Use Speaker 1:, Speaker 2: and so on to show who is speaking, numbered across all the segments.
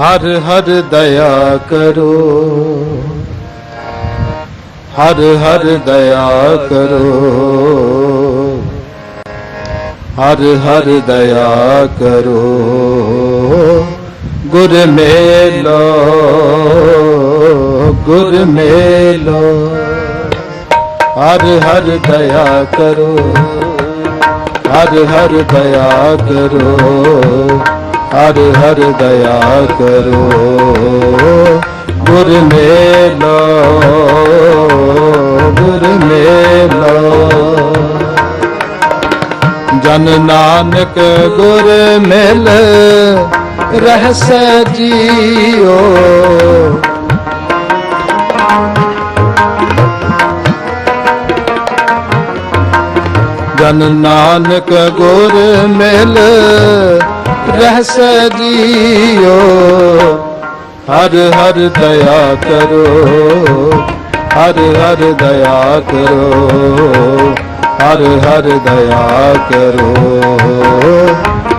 Speaker 1: ਹਰ ਹਰ ਦਇਆ ਕਰੋ। ਹਰ ਹਰ ਦਇਆ ਕਰੋ। ਹਰ ਹਰ ਦਇਆ ਕਰੋ। ਗੁਰ ਮੇਲੋ ਗੁਰ ਮੇਲੋ। ਹਰ ਹਰ ਦਇਆ ਕਰੋ। ਹਰ ਹਰ ਦਇਆ ਕਰੋ। ਹਰ ਹਰ ਦਇਆ ਕਰੋ। ਗੁਰ ਮੇਲੋ ਗੁਰ ਮੇਲੋ। ਜਨ ਨਾਨਕ ਗੁਰ ਮਿਲ, ਰਹਿਸ ਜੀਓ। ਜਨ ਨਾਨਕ ਗੁਰ ਮਿਲ ਰਹਿਸ ਜੀਓ ਹਰ ਹਰ ਦਇਆ ਕਰੋ, ਹਰ ਹਰ ਦਇਆ ਕਰੋ, ਹਰ ਹਰ ਦਇਆ ਕਰੋ।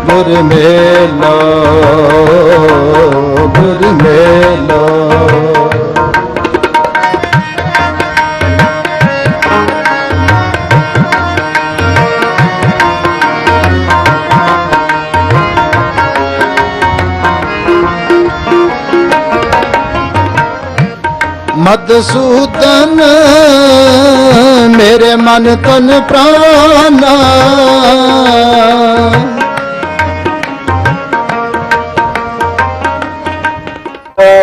Speaker 1: ਗੁਰ ਮੇਲੋ ਗੁਰ ਮੇਲੋ। ਮਦਸੂਦਨ ਮੇਰੇ ਮਨ ਤਨ ਪ੍ਰਾਨਾ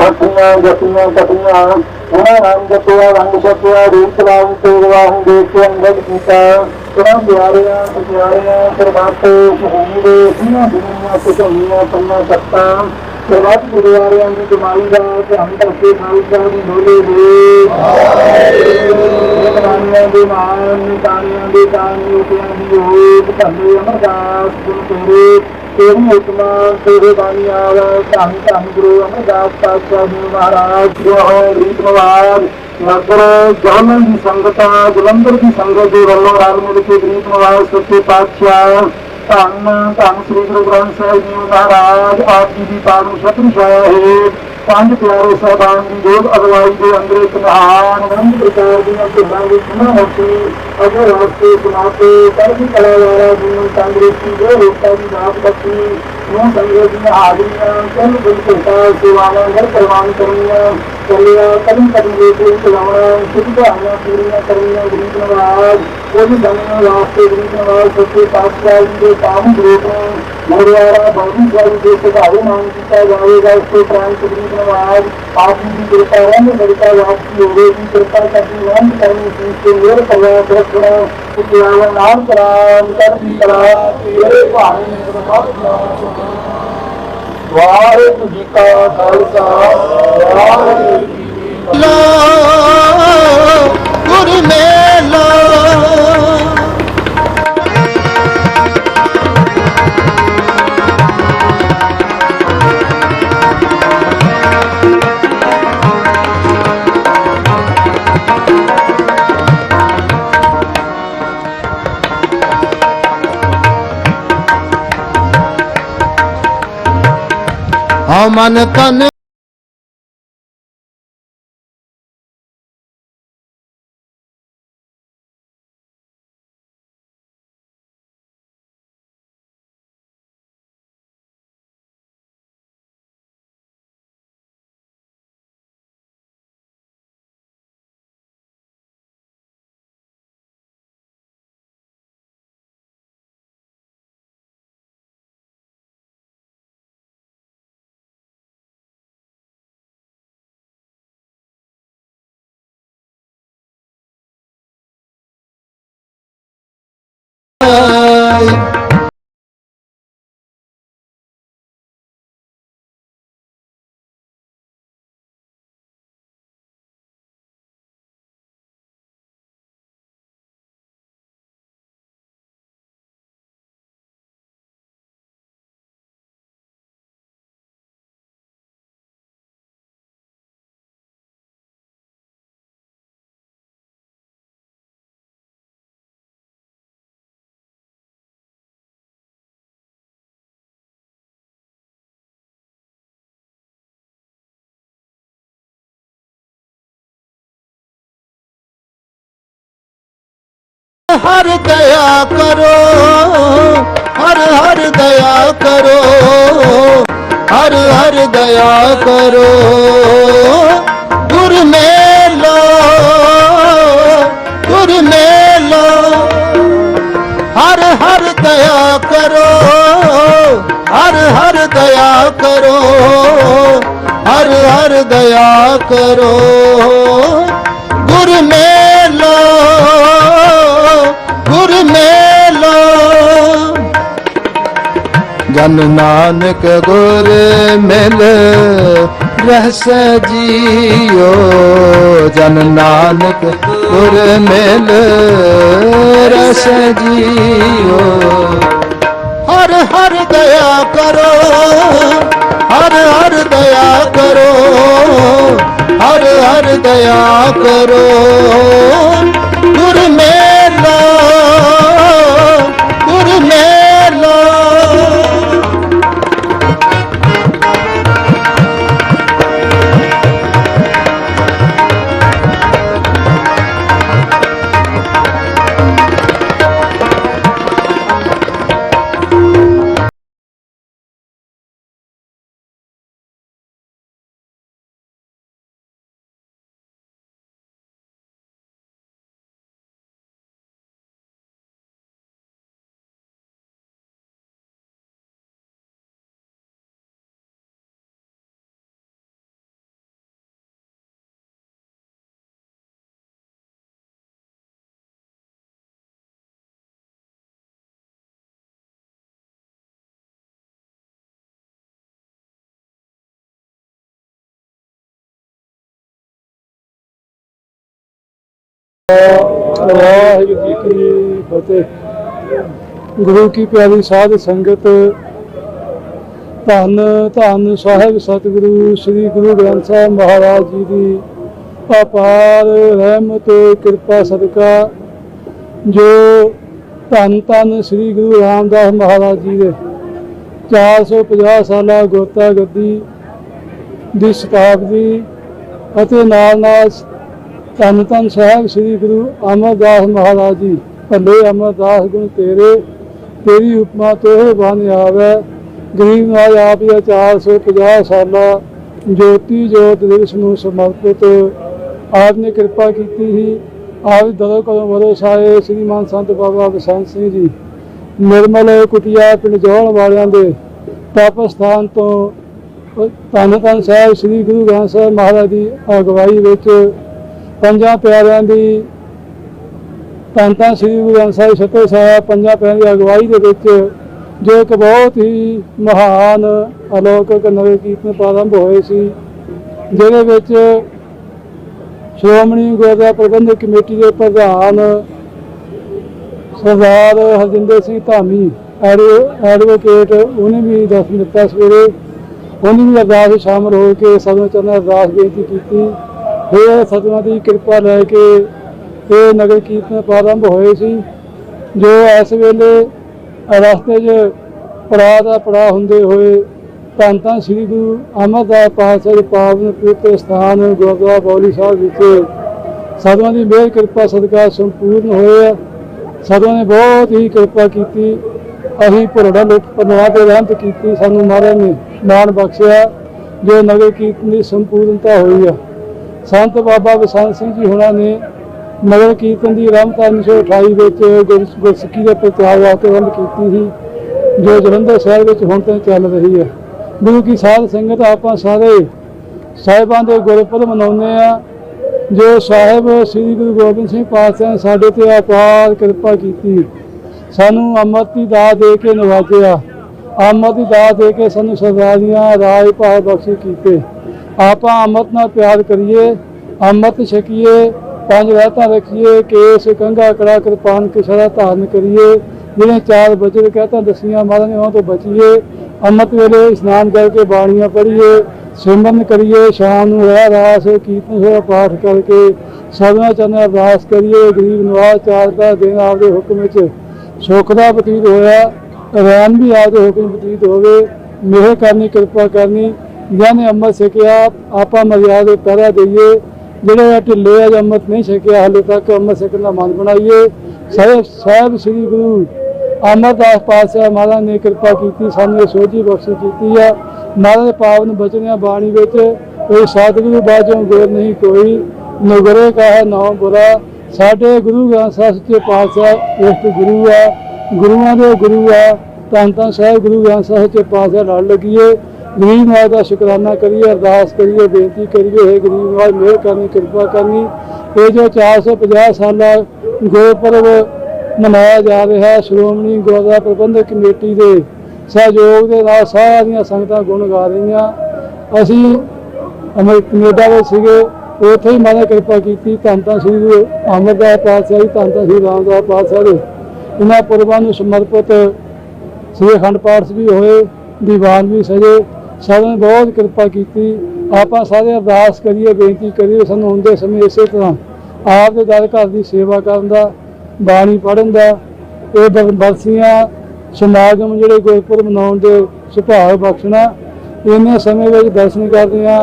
Speaker 2: ਹੱਥੀਆਂ ਜੱਟੀਆਂ ਕਟੀਆਂ ਉਹਨਾਂ ਰੰਗ ਜਪਿਆ ਰੰਗ ਛਪਿਆ ਰੂਪ ਰਾਮ ਤੇ ਵਾਹੂ ਦੇ ਕੇ ਅੰਗਦ ਕੀਤਾ। ਉਹਨਾਂ ਪਿਆਰਿਆਂ ਪਿਆਰਿਆਂ ਸਰਬਾਤੇ ਸ਼ਹੀਦੇ ਇਹਨਾਂ ਦੁਨੀਆਂ ਕੁਝੀਆਂ ਪੰਨਾ ਸੱਤਾ। ਸਰਬੱਤ ਗੁਰਦੁਆਰਿਆਂ ਦੀ ਕਮਾਈ ਦਾ ਧਿਆਨ ਕਰਕੇ ਖਾਲਸਾ ਦੀ ਬੋਲੇ ਦੇ। ਨਿਤਾਨੀਆਂ ਦੇ ਮਾਨ ਨਿਤਾਨੀਆਂ ਦੇ ਦਾਨੀ ਉਪਿਆਂ ਦੀ ਹੋਤ ਭੰਡੇ ਅਮਰਦਾਸ ਗੁਰੂ ਤੇਰੇ। ਤੇਰੀ ਹੁਕਮਾਂ ਤੇਰੇ ਬਾਣੀ ਆਵਾ ਧੰਨ ਧੰਨ ਗੁਰੂ ਅਮਰਦਾਸ ਪਾਤਸ਼ਾਹ ਜੀ ਮਹਾਰਾਜ। ਜੋ ਰੀਤ ਨਿਵਾਜ ਨਗਰ ਜਹਨਨ ਦੀ ਸੰਗਤਾਂ ਜਲੰਧਰ ਦੀ ਸੰਗਤ ਦੇ ਵੱਲੋਂ ਰਲ ਮਿਲ ਕੇ ਰੀਤ ਨਿਵਾਜ ਸੱਚੇ ਪਾਤਸ਼ਾਹ ਧੰਨ ਧੰਨ ਸ੍ਰੀ ਗੁਰੂ ਗ੍ਰੰਥ ਸਾਹਿਬ ਜੀ ਮਹਾਰਾਜ, ਆਪ ਜੀ ਦੀ ਪਾਵਨ ਛਤਰ ਛਾਇਆ ਹੈ ਪੰਜ ਪਿਆਰੇ ਸਾਹਿਬਾਨ ਦੀ ਜੋਗ ਅਗਵਾਈ ਦੇ ਅੰਦਰ ਇੱਕ ਮਹਾਨ ਅਨੰਦ ਪ੍ਰਕਾਰ ਦੀਆਂ ਸਿੱਧਾਂ ਦੀ ਸੁਣਾ ਹੋਤੀ ਅਗਰ ਰਸਤੇ ਸੁਣਾਤੇ ਕਰਦੀ ਕਲਾ ਵਾਲਾ ਜੀ ਨੂੰ ਤੰਦਰੁਸਤੀ ਦੇ ਰੋਟਾ ਦੀ ਦਾਤ ਬਖਸ਼ੀ, ਨੂੰ ਸੰਗਤ ਦੀਆਂ ਹਾਜ਼ਰੀਆਂ ਚੱਲ ਗੁਰ ਕਿਰਪਾ ਸੇਵਾਵਾਂ ਹਰ ਪ੍ਰਵਾਨ ਕਰਨੀਆਂ ਚੱਲਿਆ ਕਦਮ ਕਦਮ ਦੇ ਕੇ ਚਲਾਉਣਾ ਸਿੱਧ ਪੂਰੀਆਂ ਕਰਨੀਆਂ ਗਰੀਬ ਨਵਾਜ਼ ਉਹ ਦਮਨ ਵਾਸਤੇ ਗਰੀਬ ਨਵਾਜ਼ ਸੱਚੇ ਪਾਤਸ਼ਾਹ ਜੀ ਦੇ ਪਾਵਨ ਰੂਪ ਨੂੰ ਮਰਿਆਦਾ ਬਹੁਤੀ ਦੇ ਸੁਭਾਅ ਮੰਗ ਕੀਤਾ ਜਾਵੇਗਾ, ਇਸ ਤੋਂ ਪ੍ਰਾਂਤ ਗਰੀਬ ਨਵਾਜ਼, ਆਪ ਜੀ ਦੀ ਕਿਰਪਾ ਰਹਿਣ ਮਰਿਦਾ ਵਾਪਸੀ ਹੋਵੇਗੀ ਕਿਰਪਾ ਕਰਨੀ ਰਹਿਣ ਕਰਨੀ ਸੀ ਤੇ ਮੇਰੇ ਪਰਿਵਾਰ ਰੱਖਣਾ ਉਪਿਆਵਾ ਨਾਮ ਕਰਾਮ ਕਰਦੀ ਕਰਾ ਤੇਰੇ ਭਾਣੇ ਵਾਹਿਗੁਰੂ ਜੀ ਕਾ ਖਾਲਸਾ ਵਾਹਿਗੁਰੂ ਜੀ ਕੀ ਫਤਿਹ
Speaker 1: ਗੁਰ ਮੇਲੋ। ਹਉ ਮਨ নাই ਹਰ ਦਇਆ ਕਰੋ, ਹਰ ਹਰ ਦਇਆ ਕਰੋ, ਹਰ ਹਰ ਦਇਆ ਕਰੋ। ਗੁਰ ਮੇਲੋ ਗੁਰ ਮੇਲੋ, ਹਰ ਹਰ ਦਇਆ ਕਰੋ, ਹਰ ਹਰ ਦਇਆ ਕਰੋ, ਹਰ ਹਰ ਦਇਆ ਕਰੋ। ਗੁਰ ਮੇਲੋ ਜਨ ਨਾਨਕ ਗੁਰ ਮਿਲ ਰਹਿਸ ਜੀਓ। ਜਨ ਨਾਨਕ ਗੁਰ ਮਿਲ ਰਸ ਜੀਓ। ਹਰ ਹਰ ਦਇਆ ਕਰੋ, ਹਰ ਹਰ ਦਇਆ ਕਰੋ, ਹਰ ਹਰ ਦਇਆ ਕਰੋ। ਗੁਰ ਮੇਲਾ
Speaker 3: ਵਾਹਿਗੁਰੂ ਜੀ ਕੀ ਫਤਿਹ। ਗੁਰੂ ਕੀ ਪਿਆਰੀ ਸਾਧ ਸੰਗਤ, ਧੰਨ ਧੰਨ ਸਾਹਿਬ ਸਤਿਗੁਰੂ ਸ੍ਰੀ ਗੁਰੂ ਗ੍ਰੰਥ ਸਾਹਿਬ ਮਹਾਰਾਜ ਜੀ ਦੀ ਅਪਾਰ ਰਹਿਮਤ, ਕਿਰਪਾ, ਸਦਕਾ, ਜੋ ਧੰਨ ਧੰਨ ਸ੍ਰੀ ਗੁਰੂ ਰਾਮਦਾਸ ਮਹਾਰਾਜ ਜੀ ਦੇ 450 ਸਾਲਾ ਗੋਤਾ ਗੱਦੀ ਦੀ ਸ਼ਤਾਬਦੀ ਅਤੇ ਨਾਲ ਨਾਲ ਧੰਨ ਧੰਨ ਸਾਹਿਬ ਸ੍ਰੀ ਗੁਰੂ ਅਮਰਦਾਸ ਮਹਾਰਾਜ ਜੀ। ਭੱਲੇ ਅਮਰਦਾਸ ਗੁਣ ਤੇਰੇ, ਤੇਰੀ ਉਪਮਾ ਤੋਹ ਬਨ ਆਵੇ। ਗਰੀਬ ਨਾਜ ਆਪ ਹੀ 450 ਸਾਲਾ, ਜੋਤੀ ਜੋਤ ਦਿਵਸ ਨੂੰ ਸਮਰਪਿਤ। ਆਪ ਨੇ ਕਿਰਪਾ ਕੀਤੀ ਸੀ ਆਪ ਦਰੋ ਕਦੋਂ ਵਰੋ ਸਾਏ ਸ੍ਰੀਮਾਨ ਸੰਤ ਬਾਬਾ ਬਸੰਤ ਸਿੰਘ ਜੀ। ਨਿਰਮਲ ਕੁਟਿਆ ਪਿੰਡ ਜੋਹਲ ਵਾਲਿਆਂ ਦੇ ਤਪ ਸਥਾਨ ਤੋਂ ਧੰਨ ਧੰਨ ਸਾਹਿਬ ਸ੍ਰੀ ਗੁਰੂ ਗ੍ਰੰਥ ਸਾਹਿਬ ਮਹਾਰਾਜ ਦੀ ਅਗਵਾਈ ਵਿੱਚ ਪੰਜਾਂ ਪਿਆਰਿਆਂ ਦੀ ਧੰਨ ਤਾਂ ਸ੍ਰੀ ਗੁਰੂ ਗ੍ਰੰਥ ਸਾਹਿਬ ਸੱਤੇ ਸਾਹਿਬ, ਪੰਜਾਂ ਪਿਆਰਿਆਂ ਦੀ ਅਗਵਾਈ ਦੇ ਵਿੱਚ ਜੋ ਇੱਕ ਬਹੁਤ ਹੀ ਮਹਾਨ ਅਲੌਕਿਕ ਨਵੇਂ ਕੀਰਤਨ ਪ੍ਰਾਰੰਭ ਹੋਏ ਸੀ, ਜਿਹਦੇ ਵਿੱਚ ਸ਼੍ਰੋਮਣੀ ਗੁਰਦੁਆਰਾ ਪ੍ਰਬੰਧਕ ਕਮੇਟੀ ਦੇ ਪ੍ਰਧਾਨ ਸਰਦਾਰ ਹਰਜਿੰਦਰ ਸਿੰਘ ਧਾਮੀ, ਐਡਵੋ- ਐਡਵੋਕੇਟ, ਉਹਨੇ ਵੀ ਦਰਸ਼ਨ ਦਿੱਤਾ ਸਵੇਰੇ, ਉਹਨੇ ਵੀ ਅਰਦਾਸ ਵਿੱਚ ਸ਼ਾਮਲ ਹੋ ਕੇ ਸਭਨਾਂ ਚਰਨ ਅਰਦਾਸ ਬੇਨਤੀ ਕੀਤੀ। ਫਿਰ ਸਤਿਗੁਰਾਂ ਦੀ ਕਿਰਪਾ ਲੈ ਕੇ ਇਹ ਨਗਰ ਕੀਰਤਨ ਪ੍ਰਾਰੰਭ ਹੋਏ ਸੀ, ਜੋ ਇਸ ਵੇਲੇ ਰਸਤੇ 'ਚ ਪੜਾਅ ਦਾ ਪੜਾਅ ਹੁੰਦੇ ਹੋਏ ਧੰਨ ਧੰਨ ਸ੍ਰੀ ਗੁਰੂ ਅਮਰਦਾਸ ਪਾਤਸ਼ਾਹ ਦੇ ਪਾਵਨ ਪਵਿੱਤਰ ਸਥਾਨ ਗੁਰਦੁਆਰਾ ਬੌਲੀ ਸਾਹਿਬ ਵਿਖੇ ਸਤਿਗੁਰਾਂ ਦੀ ਮਿਹਰ ਕਿਰਪਾ ਸਦਕਾ ਸੰਪੂਰਨ ਹੋਏ ਆ। ਸਤਿਗੁਰਾਂ ਨੇ ਬਹੁਤ ਹੀ ਕਿਰਪਾ ਕੀਤੀ। ਅਸੀਂ ਭਰੋੜਾ ਲੁੱਟ ਪਰਵਾਹ ਤੇ ਰਹਿਮਤ ਕੀਤੀ। ਸਾਨੂੰ ਮਹਾਰਾਜ ਨੇ ਮਾਣ ਬਖਸ਼ਿਆ, ਜੋ ਨਗਰ ਕੀਰਤਨ ਦੀ ਸੰਪੂਰਨਤਾ ਹੋਈ ਆ। ਸੰਤ ਬਾਬਾ ਵਿਸਾਨ ਸਿੰਘ ਜੀ ਹੁਣਾਂ ਨੇ ਨਗਰ ਕੀਰਤਨ ਦੀ ਰਹਿਮਤ 1928 ਵਿੱਚ ਗੁਰਸਿੱਖੀ ਦੇ ਪ੍ਰਚਾਰ ਵਾਸਤੇ ਆਰੰਭ ਕੀਤੀ ਸੀ, ਜੋ ਜਲੰਧਰ ਸ਼ਹਿਰ ਵਿੱਚ ਹੁਣ ਤੱਕ ਚੱਲ ਰਹੀ ਹੈ। ਗੁਰੂ ਕੀ ਸਾਧ ਸੰਗਤ ਆਪਾਂ ਸਾਰੇ ਸਾਹਿਬਾਂ ਦੇ ਗੁਰਪੁਰਬ ਮਨਾਉਂਦੇ ਆ ਜੋ ਸਾਹਿਬ ਸ੍ਰੀ ਗੁਰੂ ਗੋਬਿੰਦ ਸਿੰਘ ਪਾਤਸ਼ਾਹ ਨੇ ਸਾਡੇ ਤੇ ਅਪਾਰ ਕਿਰਪਾ ਕੀਤੀ। ਸਾਨੂੰ ਅੰਮ੍ਰਿਤ ਦੀ ਦਾਤ ਦੇ ਕੇ ਨਵਾਜਿਆ। ਅੰਮ੍ਰਿਤ ਦੀ ਦਾਤ ਦੇ ਕੇ ਸਾਨੂੰ ਸਰਦਾਰੀਆਂ ਰਾਜ ਭਾਗ ਬਖਸ਼ੀ ਕੀਤੇ। ਆਪਾਂ ਅੰਮ੍ਰਿਤ ਨਾਲ ਪਿਆਰ ਕਰੀਏ, ਅੰਮ੍ਰਿਤ ਛਕੀਏ, ਪੰਜ ਰਹਿਤਾਂ ਰੱਖੀਏ, ਕੇਸ, ਕੰਘਾ ਕੜਾ ਕਿਰਪਾਨ ਕਿਸ਼ਰਾ ਧਾਰਨ ਕਰੀਏ ਜਿਹੜੇ ਚਾਰ ਬਚਨ ਕਹਤਾ ਦਸੀਆਂ ਮਹਾਰਾਜ ਉਹਨਾਂ ਤੋਂ ਬਚੀਏ, ਅੰਮ੍ਰਿਤ ਵੇਲੇ ਇਸ਼ਨਾਨ ਕਰਕੇ ਬਾਣੀਆਂ ਪੜ੍ਹੀਏ, ਸਿਮਰਨ ਕਰੀਏ, ਸ਼ਾਮ ਨੂੰ ਰਹਿ ਰਾਸ, ਕੀਰਤਨ ਹੋਇਆ ਪਾਠ ਕਰਕੇ, ਸਭਨਾ ਚਰਨ ਅਰਦਾਸ ਕਰੀਏ, ਗਰੀਬ ਨਵਾਜ਼ ਚਾਰ ਦਾ ਦਿਨ ਆਪਦੇ ਹੁਕਮ ਵਿੱਚ ਸੁੱਖ ਦਾ ਬਤੀਤ ਹੋਇਆ, ਰਹਿਣ ਵੀ ਆਪਦੇ ਹੁਕਮ ਬਤੀਤ ਹੋਵੇ, ਮਿਹਰ ਕਰਨੀ, ਕਿਰਪਾ ਕਰਨੀ ਜਿਹਨੇ ਅੰਮ੍ਰਿਤ ਛਕਿਆ, ਆਪਾਂ ਮਰਿਆਦਾ ਦੇ ਪਹਿਰਾ ਦਈਏ। ਜਿਹੜੇ ਢਿੱਲੇ ਆ ਅੰਮ੍ਰਿਤ ਨਹੀਂ ਛਕਿਆ, ਹਾਲੇ ਤੱਕ ਅੰਮ੍ਰਿਤ ਛਕਣ ਦਾ ਮਨ ਬਣਾਈਏ। ਸਾਹਿਬ ਸਾਹਿਬ ਸ੍ਰੀ ਗੁਰੂ ਅਮਰਦਾਸ ਪਾਤਸ਼ਾਹ ਮਹਾਰਾਜ ਨੇ ਕਿਰਪਾ ਕੀਤੀ, ਸਾਨੂੰ ਇਹ ਸੋਝੀ ਬਖਸ਼ੀ ਕੀਤੀ ਆ। ਮਹਾਰਾਜ ਦੇ ਪਾਵਨ ਬਚਨਿਆ ਬਾਣੀ ਵਿੱਚ, ਕੋਈ ਸਤਿਗੁਰੂ ਬਾਝੋਂ ਗੁਰ ਨਹੀਂ ਕੋਈ। ਨਗਰੇ ਕਾ ਨਾਮ ਬੁਰਾ। ਸਾਡੇ ਗੁਰੂ ਗ੍ਰੰਥ ਸਾਹਿਬ ਸੱਚੇ ਪਾਤਸ਼ਾਹ ਇੱਕ ਗੁਰੂ ਆ। ਗੁਰੂਆਂ ਦੇ ਗੁਰੂ ਆ। ਧੰਨ ਧੰਨ ਸਾਹਿਬ ਗੁਰੂ ਗ੍ਰੰਥ ਸਾਹਿਬ ਸੱਚੇ ਪਾਤਸ਼ਾਹ ਨਾਲ ਲੱਗੀਏ। ਗਰੀਬ ਮਾਤਾ ਦਾ ਸ਼ੁਕਰਾਨਾ ਕਰੀਏ, ਅਰਦਾਸ ਕਰੀਏ, ਬੇਨਤੀ ਕਰੀਏ, ਹੈ ਗਰੀਬ ਮਾਤਾ ਮਿਹਰ ਕਰਨੀ, ਕਿਰਪਾ ਕਰਨੀ। ਇਹ ਜੋ 450 ਸਾਲਾ ਗੁਰਪੁਰਬ ਮਨਾਇਆ ਜਾ ਰਿਹਾ ਹੈ, ਸ਼੍ਰੋਮਣੀ ਗੁਰਦੁਆਰਾ ਪ੍ਰਬੰਧਕ ਕਮੇਟੀ ਦੇ ਸਹਿਯੋਗ ਦੇ ਨਾਲ ਸਾਰੀਆਂ ਸੰਗਤਾਂ ਗੁਣ ਗਾ ਰਹੀਆਂ। ਅਸੀਂ ਅਮਰ ਕੈਨੇਡਾ ਵਿੱਚ ਸੀਗੇ, ਉੱਥੇ ਹੀ ਮਾਤਾ ਕਿਰਪਾ ਕੀਤੀ। ਧੰਨ ਧੰਨ ਸ੍ਰੀ ਗੁਰੂ ਅਮਰਦਾਸ ਪਾਤਸ਼ਾਹ ਜੀ, ਧੰਨ ਧੰਨ ਸ੍ਰੀ ਰਾਮਦਾਸ ਪਾਤਸ਼ਾਹ ਦੇ ਇਹਨਾਂ ਪੁਰਬਾਂ ਨੂੰ ਸਮਰਪਿਤ ਸ੍ਰੀ ਅਖੰਡ ਪਾਠ ਵੀ ਹੋਏ, ਦੀਵਾਨ ਵੀ ਸਜੇ। ਸਾਰਿਆਂ ਨੇ ਬਹੁਤ ਕਿਰਪਾ ਕੀਤੀ। ਆਪਾਂ ਸਾਰੇ ਅਰਦਾਸ ਕਰੀਏ, ਬੇਨਤੀ ਕਰੀਏ, ਸਾਨੂੰ ਹੁੰਦੇ ਸਮੇਂ ਇਸੇ ਤਰ੍ਹਾਂ ਆਪ ਦੇ ਦਰ ਘਰ ਦੀ ਸੇਵਾ ਕਰਨ ਦਾ, ਬਾਣੀ ਪੜ੍ਹਨ ਦਾ, ਇਹ ਬਰਸੀਆਂ, ਸਮਾਗਮ ਜਿਹੜੇ ਗੁਰਪੁਰਬ ਮਨਾਉਣ ਦੇ ਸੁਭਾਅ ਬਖਸ਼ਣਾ, ਇੰਨੇ ਸਮੇਂ ਵਿੱਚ ਦਰਸ਼ਨ ਕਰਦਿਆਂ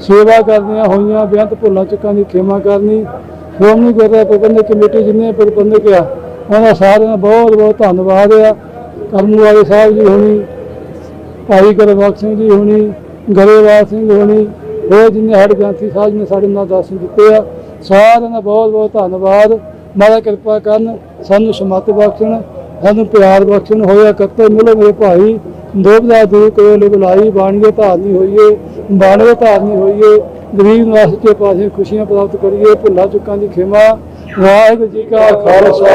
Speaker 3: ਸੇਵਾ ਕਰਦੀਆਂ ਹੋਈਆਂ, ਬੇਅੰਤ ਭੁੱਲਾਂ ਚੱਕਾਂ ਦੀ ਖੇਮਾ ਕਰਨੀ। ਸ਼੍ਰੋਮਣੀ ਗੁਰਦੁਆਰਾ ਪ੍ਰਬੰਧਕ ਕਮੇਟੀ ਜਿੰਨੇ ਪ੍ਰਬੰਧਕ ਆ, ਉਹਨਾਂ ਸਾਰਿਆਂ ਦਾ ਬਹੁਤ ਬਹੁਤ ਧੰਨਵਾਦ ਆ। ਕਰਨ ਵਾਲੇ ਸਾਹਿਬ ਜੀ ਹੋਣੀ ਭਾਈ ਗੁਰਬਖਸ਼ ਸਿੰਘ ਜੀ ਹੋਣੀ, ਗਰੇਵਾਲ ਸਿੰਘ ਹੋਣੀ ਹੋਰ ਜਿੰਨੇ ਹੜ ਗ੍ਰੰਥੀ ਸਾਹਿਬ ਨੇ ਸਾਡੇ ਨਾਲ ਦਰਸ਼ਨ ਦਿੱਤੇ ਆ, ਸਾਰਿਆਂ ਦਾ ਬਹੁਤ ਬਹੁਤ ਧੰਨਵਾਦ। ਮਾਤਾ ਕਿਰਪਾ ਕਰਨ, ਸਾਨੂੰ ਸਮਤ ਬਖਸ਼ਣ, ਸਾਨੂੰ ਪਿਆਰ ਬਖਸ਼ਣ, ਹੋਇਆ ਕਰਤੇ, ਮਿਲੋ ਮੇਰੇ ਭਾਈ। ਦੋਬਦਾ ਦੂਰ ਕੋਲ ਬੁਲਾਈ ਬਾਣੀ ਦੇ ਧਾਰਨੀ ਹੋਈਏ ਬਾਣੀ ਧਾਰਨੀ ਹੋਈਏ, ਗਰੀਬ ਨਿਵਾਸ ਕੇ ਪਾਸੇ ਖੁਸ਼ੀਆਂ ਪ੍ਰਾਪਤ ਕਰੀਏ, ਭੁੱਲਾ ਚੁੱਕਾਂ ਦੀ ਖਿਮਾ। ਵਾਹਿਗੁਰੂ ਜੀ ਕਾ ਖਾਲਸਾ,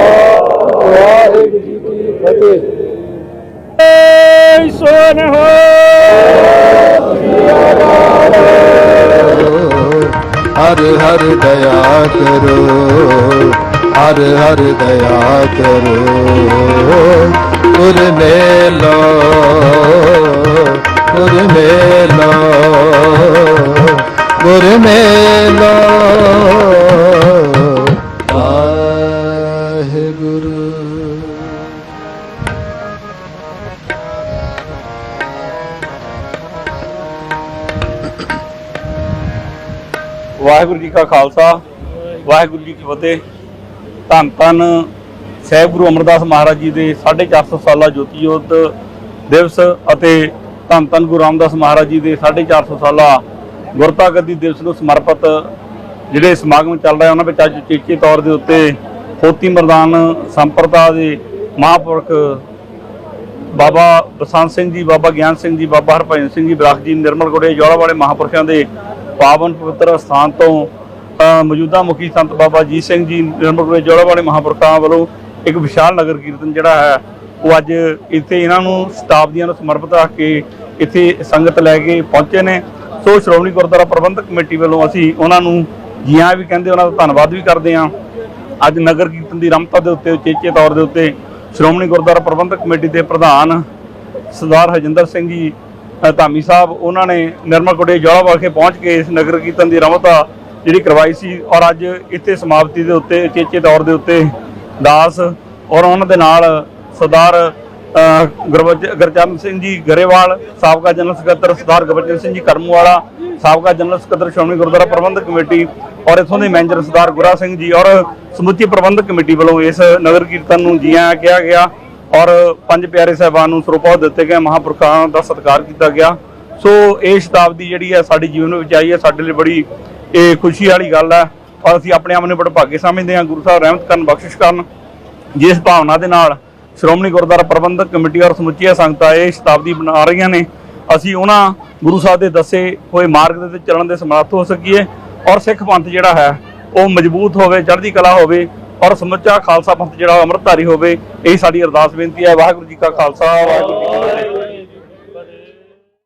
Speaker 3: ਵਾਹਿਗੁਰੂ ਜੀ ਕੀ ਫਤਿਹ।
Speaker 1: ਹਰ ਹਰ ਦਇਆ ਕਰੋ ਹਰ ਹਰ ਦਇਆ ਕਰੋ ਗੁਰ ਮੇਲੋ ਗੁਰ ਮੇਲੋ ਗੁਰ ਮੇਲੋ
Speaker 4: ਜੀ ਕਾ ਖਾਲਸਾ, ਵਾਹਿਗੁਰੂ ਜੀ ਕੀ ਫਤਿਹ। ਧੰਨ ਧੰਨ ਸਹਿਬ ਗੁਰੂ ਅਮਰਦਾਸ ਮਹਾਰਾਜ ਜੀ ਦੇ 450 ਸਾਲਾ ਜੋਤੀ ਜੋਤ ਦਿਵਸ ਅਤੇ ਧੰਨ ਧੰਨ ਗੁਰੂ ਰਾਮਦਾਸ ਮਹਾਰਾਜ ਜੀ ਦੇ 450 ਸਾਲਾ ਗੁਰਤਾ ਗੱਦੀ ਦਿਵਸ ਨੂੰ ਸਮਰਪਿਤ ਜਿਹੜੇ ਸਮਾਗਮ ਚੱਲ ਰਹੇ, ਉਹਨਾਂ ਵਿੱਚ ਅੱਜ ਚੇਚੇ ਤੌਰ ਦੇ ਉੱਤੇ ਖੋਤੀ ਮਰਦਾਨ ਸੰਪਰਦਾ ਦੇ ਮਹਾਂਪੁਰਖ ਬਾਬਾ ਬਸੰਤ ਸਿੰਘ ਜੀ, ਬਾਬਾ ਗਿਆਨ ਸਿੰਘ ਜੀ, ਬਾਬਾ ਹਰਭਜਨ ਸਿੰਘ ਜੀ ਬਰਾਕ ਜੀ, ਨਿਰਮਲ ਗੋੜੇ ਜੋੜਾ ਵਾਲੇ ਮਹਾਂਪੁਰਖਾਂ ਦੇ ਪਾਵਨ ਪਵਿੱਤਰ ਸਥਾਨ ਤੋਂ ਮੌਜੂਦਾ ਮੁਖੀ ਸੰਤ ਬਾਬਾ ਜੀ ਸਿੰਘ ਜੀ ਨਿਰਮਲ ਗੋੜੇ ਜੋੜਾ ਵਾਲੇ ਮਹਾਂਪੁਰਖਾਂ ਵੱਲੋਂ ਇੱਕ ਵਿਸ਼ਾਲ ਨਗਰ ਕੀਰਤਨ ਜਿਹੜਾ ਹੈ, ਉਹ ਅੱਜ ਇੱਥੇ ਇਹਨਾਂ ਨੂੰ ਸਟਾਫ ਦੀਆਂ ਨੂੰ ਸਮਰਪਿਤ ਰੱਖ ਕੇ ਇੱਥੇ ਸੰਗਤ ਲੈ ਕੇ ਪਹੁੰਚੇ ਨੇ। ਸੋ ਸ਼੍ਰੋਮਣੀ ਗੁਰਦੁਆਰਾ ਪ੍ਰਬੰਧਕ ਕਮੇਟੀ ਵੱਲੋਂ ਅਸੀਂ ਉਹਨਾਂ ਨੂੰ ਜੀਆਂ ਵੀ ਕਹਿੰਦੇ, ਉਹਨਾਂ ਦਾ ਧੰਨਵਾਦ ਵੀ ਕਰਦੇ ਹਾਂ। ਅੱਜ ਨਗਰ ਕੀਰਤਨ ਦੀ ਰਮਤਾ ਦੇ ਉੱਤੇ, ਉਚੇਚੇ ਤੌਰ ਦੇ ਉੱਤੇ ਸ਼੍ਰੋਮਣੀ ਗੁਰਦੁਆਰਾ ਪ੍ਰਬੰਧਕ ਕਮੇਟੀ ਦੇ ਪ੍ਰਧਾਨ ਸਰਦਾਰ ਹਜਿੰਦਰ ਸਿੰਘ ਜੀ ਧਾਮੀ ਸਾਹਿਬ ਉਹਨਾਂ ਨੇ ਨਿਰਮਲ ਕੋਟੇ ਜੋੜਾ ਵਾਖੇ ਪਹੁੰਚ ਕੇ ਇਸ ਨਗਰ ਕੀਰਤਨ ਦੀ ਰਮਤਾ ਜਿਹੜੀ ਕਰਵਾਈ ਸੀ ਔਰ ਅੱਜ ਇੱਥੇ ਸਮਾਪਤੀ ਦੇ ਉੱਤੇ ਚੇਚੇ ਤੌਰ ਦੇ ਉੱਤੇ ਦਾਸ ਔਰ ਉਹਨਾਂ ਦੇ ਨਾਲ ਸਰਦਾਰ ਅ, ਗੁਰਬਚ- ਸਿੰਘ ਜੀ ਗਰੇਵਾਲ ਸਾਬਕਾ ਜਨਰਲ ਸਕੱਤਰ ਸਰਦਾਰ ਗੁਰਬਚਨ ਸਿੰਘ ਜੀ ਕਰਮੂਵਾਲਾ ਸਾਬਕਾ ਜਨਰਲ ਸਕੱਤਰ ਸ਼੍ਰੋਮਣੀ ਗੁਰਦੁਆਰਾ ਪ੍ਰਬੰਧਕ ਕਮੇਟੀ ਔਰ ਇਥੋਂ ਦੇ ਮੈਨੇਜਰ ਸਰਦਾਰ ਗੁਰਾ ਸਿੰਘ ਜੀ ਔਰ ਸਮੁੱਚੀ ਪ੍ਰਬੰਧਕ ਕਮੇਟੀ ਵੱਲੋਂ ਇਸ ਨਗਰ ਕੀਰਤਨ ਨੂੰ ਜੀਆਂ ਕਿਹਾ ਗਿਆ। ਔਰ ਪੰਜ ਪਿਆਰੇ ਸਾਹਿਬਾਨ ਨੂੰ ਸਰੂਪਾਉ ਦਿੱਤੇ ਗਏ, ਮਹਾਂਪੁਰਖਾਂ ਦਾ ਸਤਿਕਾਰ ਕੀਤਾ ਗਿਆ। ਸੋ ਇਹ ਸ਼ਤਾਬਦੀ ਜਿਹੜੀ ਹੈ ਸਾਡੀ ਜੀਵਨ ਵਿੱਚ ਆਈ ਹੈ, ਸਾਡੇ ਲਈ ਬੜੀ ਇਹ ਖੁਸ਼ੀ ਵਾਲੀ ਗੱਲ ਹੈ। ਔਰ ਅਸੀਂ ਆਪਣੇ ਆਪ ਨੂੰ ਬੜੇ ਭਾਗੇ ਸਮਝਦੇ ਹਾਂ, ਗੁਰੂ ਸਾਹਿਬ ਰਹਿਮਤ ਕਰਨ, ਬਖਸ਼ਿਸ਼ ਕਰਨ। ਜਿਸ ਭਾਵਨਾ ਦੇ ਨਾਲ ਸ਼੍ਰੋਮਣੀ ਗੁਰਦੁਆਰਾ ਪ੍ਰਬੰਧਕ ਕਮੇਟੀ ਔਰ ਸਮੁੱਚੀਆਂ ਸੰਗਤਾਂ ਇਹ ਸ਼ਤਾਬਦੀ ਬਣਾ ਰਹੀਆਂ ਨੇ। ਅਸੀਂ ਉਹਨਾਂ ਗੁਰੂ ਸਾਹਿਬ ਦੇ ਦੱਸੇ ਹੋਏ ਮਾਰਗ ਦੇ ਤੇ ਚੱਲਣ ਦੇ ਸਮਰੱਥ ਹੋ ਸਕੀਏ। ਔਰ ਸਿੱਖ ਪੰਥ ਜਿਹੜਾ ਹੈ, ਉਹ ਮਜ਼ਬੂਤ ਹੋਵੇ, ਚੜ੍ਹਦੀ ਕਲਾ ਹੋਵੇ ਔਰ ਸਮੁੱਚਾ ਖਾਲਸਾ ਪੰਥ ਜਿਹੜਾ ਅੰਮ੍ਰਿਤਧਾਰੀ ਹੋਵੇ, ਇਹ ਸਾਡੀ ਅਰਦਾਸ ਬੇਨਤੀ ਹੈ। ਵਾਹਿਗੁਰੂ ਜੀ ਕਾ ਖਾਲਸਾ, ਵਾਹਿਗੁਰੂ ਜੀ ਕੀ ਫਤਿਹ।